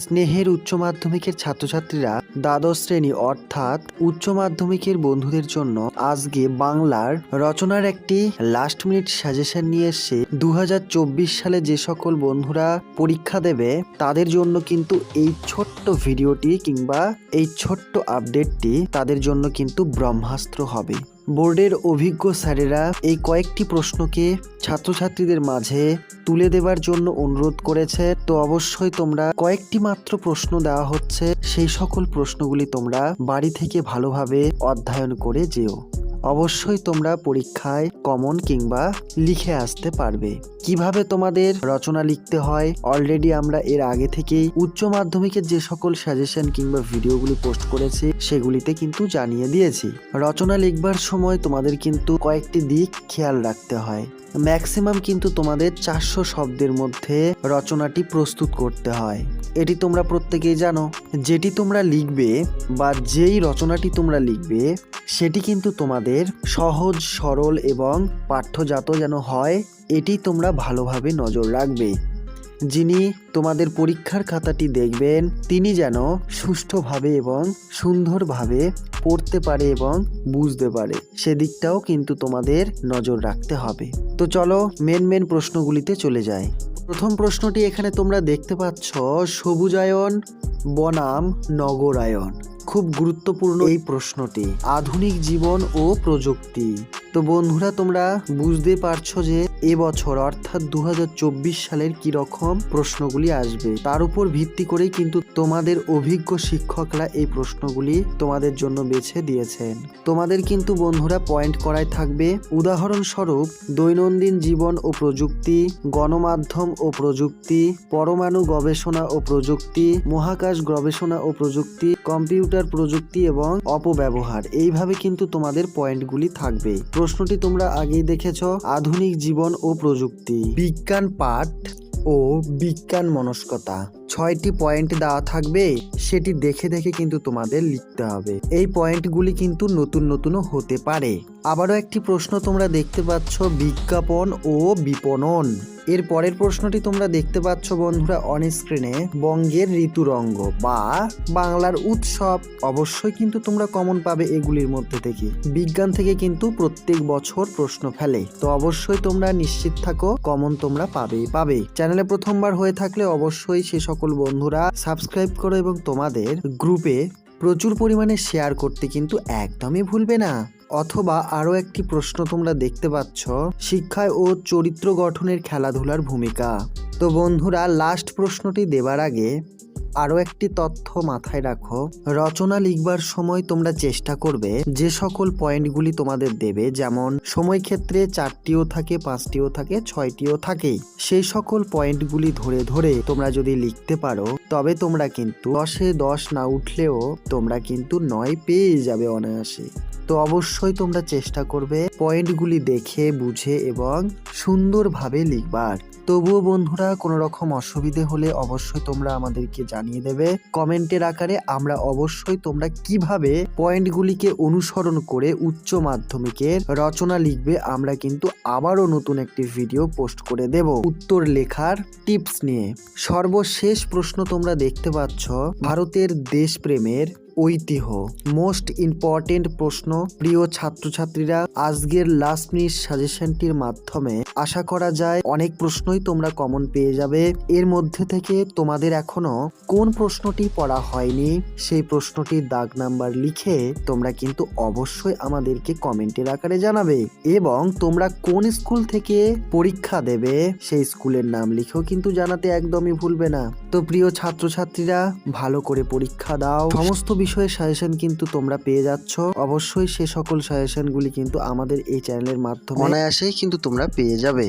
স্নেহের উচ্চ মাধ্যমিকের ছাত্রছাত্রীরা দ্বাদশ শ্রেণি অর্থাৎ উচ্চ মাধ্যমিকের বন্ধুদের জন্য আজকে বাংলার রচনার একটি লাস্ট মিনিট সাজেশন নিয়ে এসে দু হাজার চব্বিশ সালে যে সকল বন্ধুরা পরীক্ষা দেবে, তাদের জন্য কিন্তু এই ছোট্ট ভিডিওটি কিংবা এই ছোট্ট আপডেটটি তাদের জন্য কিন্তু ব্রহ্মাস্ত্র হবে। বোর্ডের অভিজ্ঞ স্যারেরা এই কয়েকটি প্রশ্নকে ছাত্রছাত্রীদের মাঝে তুলে দেবার জন্য অনুরোধ করেছে। তো অবশ্যই তোমরা কয়েকটি মাত্র প্রশ্ন দেওয়া হচ্ছে। সেই সকল প্রশ্নগুলি তোমরা বাড়ি থেকে ভালোভাবে অধ্যয়ন করে যেও। অবশ্যই তোমরা পরীক্ষায় কমন কিংবা লিখে আসতে পারবে। কীভাবে তোমাদের রচনা লিখতে হয়? অলরেডি আমরা এর আগে থেকেই উচ্চ মাধ্যমিকের যে সকল সাজেশন কিংবা ভিডিওগুলি পোস্ট করেছি, সেগুলিতে কিন্তু জানিয়ে দিয়েছি। রচনা লিখবার সময় তোমাদের কিন্তু কয়েকটি দিক খেয়াল রাখতে হয়। ম্যাক্সিমাম কিন্তু তোমাদের চারশো শব্দের মধ্যে রচনাটি প্রস্তুত করতে হয়। এটি তোমরা প্রত্যেকেই জানো। যেটি তোমরা লিখবে বা যেই রচনাটি তোমরা লিখবে, সেটি কিন্তু তোমাদের সহজ, সরল এবং পাঠ্যজাত যেন হয়, এটি তোমরা ভালোভাবে নজর রাখবে। যিনি তোমাদের পরীক্ষার খাতাটি দেখবেন, তিনি যেন সুষ্ঠুভাবে এবং সুন্দরভাবে পড়তে পারে এবং বুঝতে পারে। সেদিকটাও কিন্তু তোমাদের নজর রাখতে হবে। তো চলো মেন মেন প্রশ্নগুলিতে চলে যাই। প্রথম প্রশ্নটি এখানে তোমরা দেখতে পাচ্ছ, সবুজায়ন বনাম নগরায়ন খুব গুরুত্বপূর্ণ এই প্রশ্নটি, আধুনিক জীবন ও প্রযুক্তি। তো বন্ধুরা, তোমরা বুঝতে পারছ যে এবছর অর্থাৎ দু সালের কি রকম প্রশ্নগুলি আসবে। তার উপর ভিত্তি করেই কিন্তু তোমাদের অভিজ্ঞ শিক্ষকরা এই প্রশ্নগুলি তোমাদের জন্য বেছে দিয়েছেন। তোমাদের কিন্তু বন্ধুরা পয়েন্ট করায় থাকবে। উদাহরণস্বরূপ, দৈনন্দিন জীবন ও প্রযুক্তি, গণমাধ্যম ও প্রযুক্তি, পরমাণু গবেষণা ও প্রযুক্তি, মহাকাশ গবেষণা ও প্রযুক্তি কম্পিউটার প্রযুক্তি এবং অপব্যবহার, এইভাবে কিন্তু তোমাদের পয়েন্টগুলি থাকবে। প্রশ্নটি তোমরা আগেই দেখেছ, আধুনিক জীবন ও প্রযুক্তি। বিজ্ঞান পাঠ ও বিজ্ঞান মনস্কতা, ছয়টি পয়েন্ট দেওয়া থাকবে, সেটি দেখে দেখে কিন্তু তোমাদের লিখতে হবে। এই পয়েন্টগুলি কিন্তু নতুন নতুনও হতে পারে। আবারও একটি প্রশ্ন তোমরা দেখতে পাচ্ছ, বিজ্ঞাপন ও বিপণন। এর পরের প্রশ্নটি তোমরা দেখতে পাচ্ছ বন্ধুরা অন স্ক্রিনে বঙ্গের ঋতুরঙ্গ বা বাংলার উৎসব। অবশ্যই কিন্তু তোমরা কমন পাবে এগুলির মধ্যে থেকে। বিজ্ঞান থেকে কিন্তু প্রত্যেক বছর প্রশ্ন ফেলে। তো অবশ্যই তোমরা নিশ্চিত থাকো কমন তোমরা পাবেই পাবে। চ্যানেলে প্রথমবার হয়ে থাকলে অবশ্যই সে সকল বন্ধুরা সাবস্ক্রাইব করো এবং তোমাদের গ্রুপে প্রচুর পরিমাণে শেয়ার করতে কিন্তু একদমই ভুলবে না। অথবা আরও একটি প্রশ্ন তোমরা দেখতে পাচ্ছ, শিক্ষায় ও চরিত্র গঠনের খেলাধুলার ভূমিকা। তো বন্ধুরা লাস্ট প্রশ্নটি দেবার আগে আরও একটি তথ্য মাথায় রাখো। রচনা লিখবার সময় তোমরা চেষ্টা করবে যে সকল পয়েন্টগুলি তোমাদের দেবে, যেমন সময় ক্ষেত্রে চারটিও থাকে, পাঁচটিও থাকে, ছয়টিও থাকে। সেই সকল পয়েন্টগুলি ধরে ধরে তোমরা যদি লিখতে পারো, তবে তোমরা কিন্তু দশে দশ না উঠলেও তোমরা কিন্তু নয় পেয়ে যাবে অনায়াসে। তো অবশ্যই তোমরা চেষ্টা করবে পয়েন্টগুলি দেখে, বুঝে এবং সুন্দরভাবে লিখবার। তবুও বন্ধুরা কোনো রকম অসুবিধে হলে অবশ্যই তোমরা আমাদেরকে জানিয়ে দেবে। কমেন্টের আকারে আমরা অবশ্যই তোমরা কীভাবে পয়েন্টগুলিকে অনুসরণ করে উচ্চ মাধ্যমিকের রচনা লিখবে, আমরা কিন্তু আবারও নতুন একটি ভিডিও পোস্ট করে দেব উত্তর লেখার টিপস নিয়ে। সর্বশেষ প্রশ্ন তোমরা দেখতে পাচ্ছ, ভারতের দেশপ্রেমের ঐতিহ্য মোস্ট ইম্পর্টেন্ট প্রশ্ন, প্রিয় ছাত্রছাত্রীরা, আজকের লাস্ট মিনিট সাজেশনটির মাধ্যমে আশা করা যায় অনেক প্রশ্নই তোমরা কমন পেয়ে যাবে। এর মধ্যে থেকে তোমাদের এখনও কোন প্রশ্নটি পড়া হয়নি, সেই প্রশ্নটির দাগ নাম্বার লিখে তোমরা কিন্তু অবশ্যই আমাদেরকে কমেন্টের আকারে জানাবে এবং তোমরা কোন স্কুল থেকে পরীক্ষা দেবে, সেই স্কুলের নাম লিখেও কিন্তু জানাতে একদমই ভুলবে না। তো প্রিয় ছাত্রছাত্রীরা, ভালো করে পরীক্ষা দাও। সমস্ত বিষয়ে সাজেশন কিন্তু তোমরা পেয়ে যাচ্ছ। অবশ্যই সে সকল সাজেশনগুলি কিন্তু আমাদের এই চ্যানেলের মাধ্যমে অনায়াসেই কিন্তু তোমরা পেয়ে যাবে।